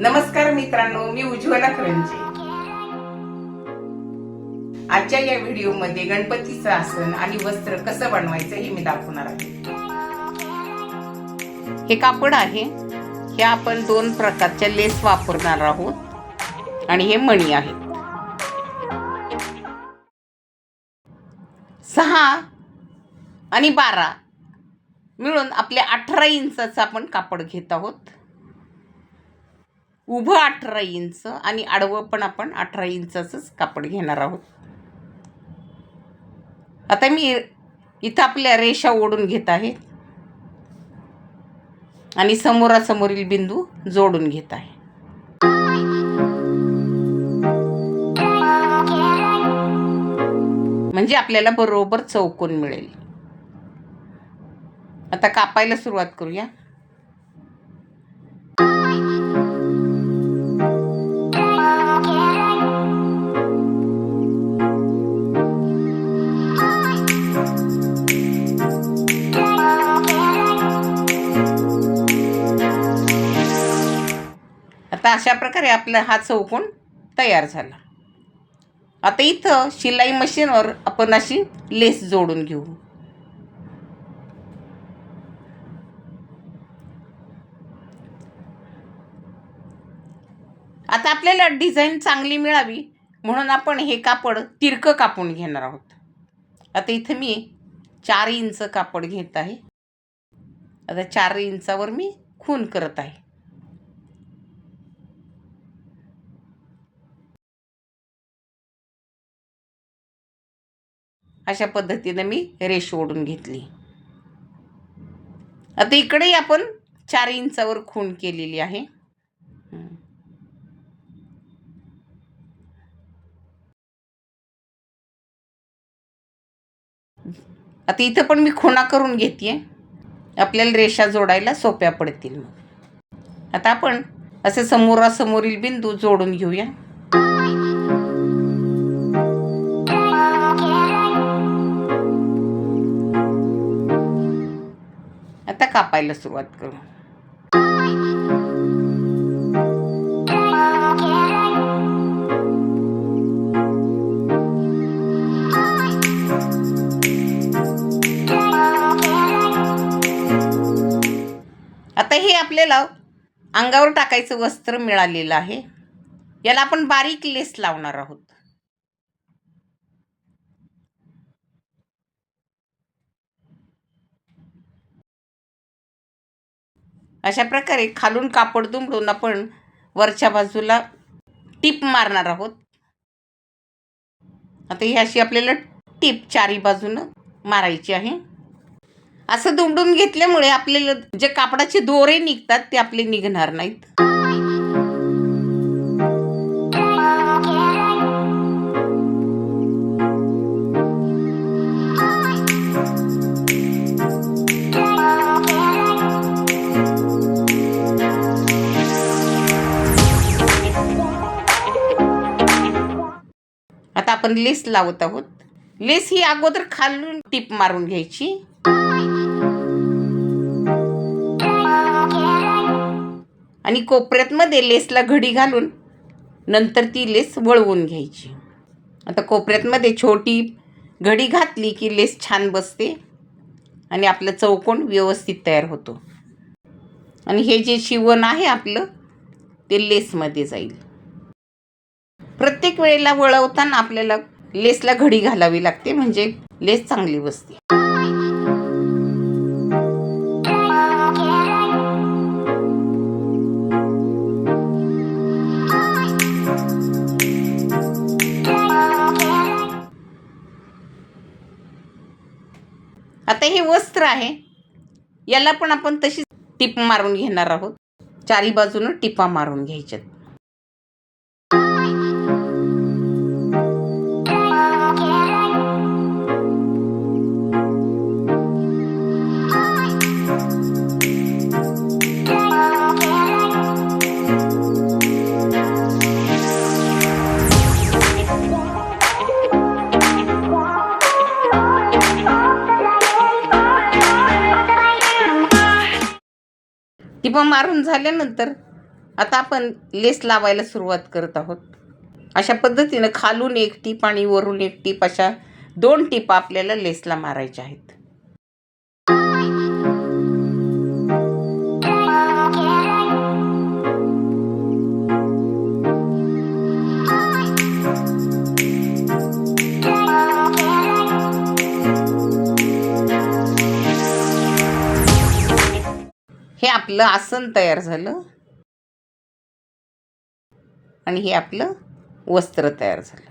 नमस्कार मित्रांनो मी उज्ज्वला करंजे. आजच्या या व्हिडिओमध्ये गणपतीचं आसन आणि वस्त्र कसं बनवायचं हे मी दाखवणार आहे. हे कापड आहे. हे आपण दोन प्रकारच्या लेस वापरणार आहोत. आणि हे मणी आहेत सहा आणि बारा मिळून आपले अठरा इंचाचं आपण कापड घेत आहोत. उभं अठरा इंच आणि आडवं पण आपण अठरा इंचाचंच कापड घेणार आहोत. आता मी इथं आपल्या रेषा ओढून घेत आहे. आणि समोरासमोरील बिंदू जोडून घेत आहे. म्हणजे आपल्याला बरोबर चौकोन मिळेल. आता कापायला सुरुवात करूया. आता अशा प्रकारे आपला हा चौकोन तयार झाला. आता इथं शिलाई मशीनवर आपण अशी लेस जोडून घेऊ. आता आपल्याला डिझाईन चांगली मिळावी म्हणून आपण हे कापड तिरकं कापून घेणार आहोत. आता इथं मी चार इंच कापड घेत आहे. आता चार इंचावर मी खून करत आहे. अशा पद्धतीने मी रेष ओढून घेतली. आता इकडेही आपण चार इंचावर खूण केलेली आहे. आता इथं पण मी खुणा करून घेते आपल्याला रेषा जोडायला सोप्या पडतील मग. आता आपण असे समोरासमोरील बिंदू जोडून घेऊया. कापायला सुरुवात करू. आता हे आपल्याला अंगावर टाकायचं वस्त्र मिळालेलं आहे. याला आपण बारीक लेस लावणार आहोत. अशा प्रकारे खालून कापड दुमडून आपण वरच्या बाजूला टीप मारणार आहोत. आता ही अशी आपल्याला टीप चारी बाजूनं मारायची आहे. असं दुमडून घेतल्यामुळे आपल्याला जे कापडाचे दोरे निघतात ते आपले निघणार नाहीत. आता आपण लेस लावत आहोत. लेस ही अगोदर खालून टीप मारून घ्यायची. आणि कोपऱ्यात मध्ये लेसला घडी घालून नंतर ती लेस वळवून घ्यायची. आता कोपऱ्यात मध्ये छोटी घडी घातली की लेस छान बसते आणि आपलं चौकोन व्यवस्थित तयार होतो. आणि हे जे शिवण आहे आपलं ते लेसमध्ये जाईल. प्रत्येक वेळेला वळवताना आपल्याला लेसला घडी घालावी लागते म्हणजे लेस चांगली बसते. आता हे वस्त्र आहे. याला पण आपण तशी टिप मारून घेणार आहोत. चारी बाजूनं टिपा मारून घ्यायच्यात. टिपा मारून झाल्यानंतर आता आपण लेस लावायला सुरुवात करत आहोत. अशा पद्धतीनं खालून एक टीप आणि वरून एक टीप अशा दोन टीप आपल्याला लेसला मारायच्या आहेत. आपलं आसन तयार झालं. आणि हे आपलं वस्त्र तयार झालं.